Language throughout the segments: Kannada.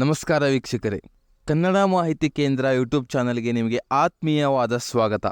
ನಮಸ್ಕಾರ ವೀಕ್ಷಕರೇ. ಕನ್ನಡ ಮಾಹಿತಿ ಕೇಂದ್ರ ಯೂಟ್ಯೂಬ್ ಚಾನಲ್ಗೆ ನಿಮಗೆ ಆತ್ಮೀಯವಾದ ಸ್ವಾಗತ.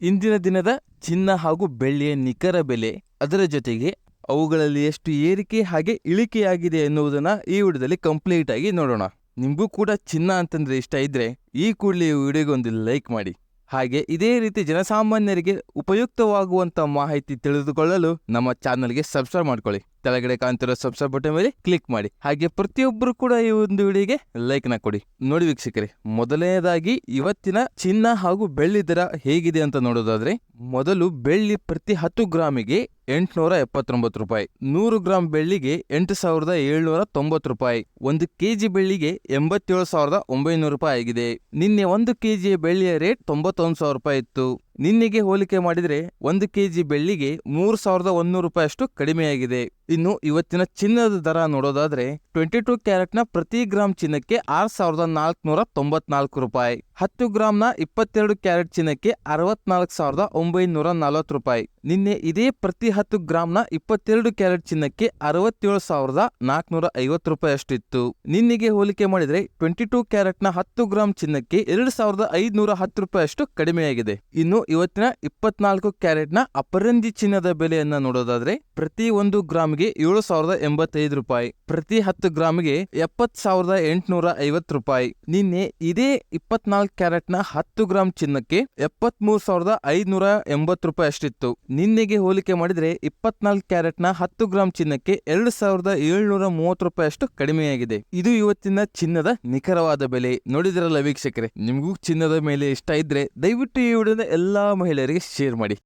ಇಂದಿನ ದಿನದ ಚಿನ್ನ ಹಾಗೂ ಬೆಳ್ಳಿಯ ನಿಖರ ಬೆಲೆ, ಅದರ ಜೊತೆಗೆ ಅವುಗಳಲ್ಲಿ ಎಷ್ಟು ಏರಿಕೆ ಹಾಗೆ ಇಳಿಕೆಯಾಗಿದೆ ಎನ್ನುವುದನ್ನು ಈ ವಿಡಿಯೋದಲ್ಲಿ ಕಂಪ್ಲೀಟ್ ಆಗಿ ನೋಡೋಣ. ನಿಮಗೂ ಕೂಡ ಚಿನ್ನ ಅಂತಂದ್ರೆ ಇಷ್ಟ ಇದ್ರೆ ಈ ಕೂಡಲೇ ಈ ವಿಡಿಯೋಗೆ ಒಂದು ಲೈಕ್ ಮಾಡಿ. ಹಾಗೆ ಇದೇ ರೀತಿ ಜನಸಾಮಾನ್ಯರಿಗೆ ಉಪಯುಕ್ತವಾಗುವಂತ ಮಾಹಿತಿ ತಿಳಿದುಕೊಳ್ಳಲು ನಮ್ಮ ಚಾನಲ್ಗೆ ಸಬ್ಸ್ಕ್ರೈಬ್ ಮಾಡ್ಕೊಳ್ಳಿ. ಕೆಳಗಡೆ ಕಾಣ್ತಿರೋ ಸಬ್ಸ್ಕ್ರೈಬ್ ಬಟನ್ ಮೇಲೆ ಕ್ಲಿಕ್ ಮಾಡಿ. ಹಾಗೆ ಪ್ರತಿಯೊಬ್ಬರು ಕೂಡ ಈ ಒಂದು ವಿಡಿಯೋಗೆ ಲೈಕ್ನ ಕೊಡಿ. ನೋಡಿ ವೀಕ್ಷಕರೇ, ಮೊದಲನೇದಾಗಿ ಇವತ್ತಿನ ಚಿನ್ನ ಹಾಗೂ ಬೆಳ್ಳಿ ದರ ಹೇಗಿದೆ ಅಂತ ನೋಡೋದಾದ್ರೆ, ಮೊದಲು ಬೆಳ್ಳಿ ಪ್ರತಿ ಹತ್ತು ಗ್ರಾಮಿಗೆ ಎಂಟುನೂರ ಎಪ್ಪತ್ತೊಂಬತ್ತು ರೂಪಾಯಿ, ನೂರು ಗ್ರಾಂ ಬೆಳ್ಳಿಗೆ ಎಂಟು ಸಾವಿರದ ಏಳ್ನೂರ ತೊಂಬತ್ತು ರೂಪಾಯಿ, ಒಂದು ಕೆಜಿ ಬೆಳ್ಳಿಗೆ ಎಂಬತ್ತೇಳು ಸಾವಿರದ ಒಂಬೈನೂರು ರೂಪಾಯಿ ಆಗಿದೆ. ನಿನ್ನೆ ಒಂದು ಕೆಜಿಯ ಬೆಳ್ಳಿಯ ರೇಟ್ ತೊಂಬತ್ತೊಂದು ಸಾವಿರ ರೂಪಾಯಿ ಇತ್ತು. ನಿನ್ನೆಗೆ ಹೋಲಿಕೆ ಮಾಡಿದರೆ ಒಂದು ಕೆಜಿ ಬೆಳ್ಳಿಗೆ ಮೂರು ಸಾವಿರದ ಒಂದೂರು ರೂಪಾಯಿಯಷ್ಟು ಕಡಿಮೆಯಾಗಿದೆ. ಇನ್ನು ಇವತ್ತಿನ ಚಿನ್ನದ ದರ ನೋಡೋದಾದ್ರೆ ಟ್ವೆಂಟಿ ಟೂ ಕ್ಯಾರೆಟ್ನ ಪ್ರತಿ ಗ್ರಾಮ್ ಚಿನ್ನಕ್ಕೆ ಆರ್ ಸಾವಿರದ ನಾಲ್ಕುನೂರ ತೊಂಬತ್ನಾಲ್ಕು ರೂಪಾಯಿ. ಹತ್ತು ಗ್ರಾಮ್ನ ಇಪ್ಪತ್ತೆರಡು ಕ್ಯಾರೆಟ್ ಚಿನ್ನಕ್ಕೆ ಅರವತ್ನಾಲ್ಕು ಸಾವಿರದ ಒಂಬೈನೂರ ನಲವತ್ತು ರೂಪಾಯಿ. ನಿನ್ನೆ ಇದೇ ಪ್ರತಿ ಹತ್ತು ಗ್ರಾಮ್ನ ಇಪ್ಪತ್ತೆರಡು ಕ್ಯಾರೆಟ್ ಚಿನ್ನಕ್ಕೆ ಅರವತ್ತೇಳು ಸಾವಿರದ ನಾಲ್ಕುನೂರ ಐವತ್ತು ರೂಪಾಯಿ ಅಷ್ಟಿತ್ತು. ನಿನ್ನೆಗೆ ಹೋಲಿಕೆ ಮಾಡಿದರೆ ಟ್ವೆಂಟಿ ಟೂ ಕ್ಯಾರೆಟ್ನ ಹತ್ತು ಗ್ರಾಂ ಚಿನ್ನಕ್ಕೆ ಎರಡು ಸಾವಿರದ ಐದುನೂರ ಹತ್ತು ರೂಪಾಯಿಯಷ್ಟು ಕಡಿಮೆಯಾಗಿದೆ. ಇನ್ನು ಇವತ್ತಿನ ಇಪ್ಪತ್ನಾಲ್ಕು ಕ್ಯಾರೆಟ್ನ ಅಪರಂಜಿ ಚಿನ್ನದ ಬೆಲೆಯನ್ನ ನೋಡೋದಾದ್ರೆ ಪ್ರತಿ ಒಂದು ಗ್ರಾಮ್ಗೆ ಏಳು ಸಾವಿರದ ಎಂಬತ್ತೈದು ರೂಪಾಯಿ. ಪ್ರತಿ ಹತ್ತು ಗ್ರಾಮ್ಗೆ ಎಪ್ಪತ್ತು ಸಾವಿರದ ಎಂಟುನೂರ ಐವತ್ತು ರೂಪಾಯಿ. ನಿನ್ನೆ ಇದೇ ಇಪ್ಪತ್ನಾಲ್ಕು ಕ್ಯಾರೆಟ್ನ ಹತ್ತು ಗ್ರಾಮ್ ಚಿನ್ನಕ್ಕೆ ಎಪ್ಪತ್ಮೂರು ಸಾವಿರದ ಐದುನೂರ ಎಂಬತ್ತು ರೂಪಾಯಿ ಅಷ್ಟಿತ್ತು. ನಿನ್ನೆಗೆ ಹೋಲಿಕೆ ಮಾಡಿದ್ರೆ ಇಪ್ಪತ್ನಾಲ್ಕು ಕ್ಯಾರೆಟ್ನ ಹತ್ತು ಗ್ರಾಮ್ ಚಿನ್ನಕ್ಕೆ ಎರಡು ಸಾವಿರದ ಏಳ್ನೂರ ಮೂವತ್ತು ರೂಪಾಯಿ ಅಷ್ಟು ಕಡಿಮೆಯಾಗಿದೆ. ಇದು ಇವತ್ತಿನ ಚಿನ್ನದ ನಿಖರವಾದ ಬೆಲೆ. ನೋಡಿದಿರಲ್ಲ ವೀಕ್ಷಕರೇ, ನಿಮಗೂ ಚಿನ್ನದ ಮೇಲೆ ಇಷ್ಟ ಇದ್ರೆ ದಯವಿಟ್ಟು ಈ ವಿಡಿಯೋನ ಎಲ್ಲಾ ಮಹಿಳೆಯರಿಗೆ ಶೇರ್ ಮಾಡಿ.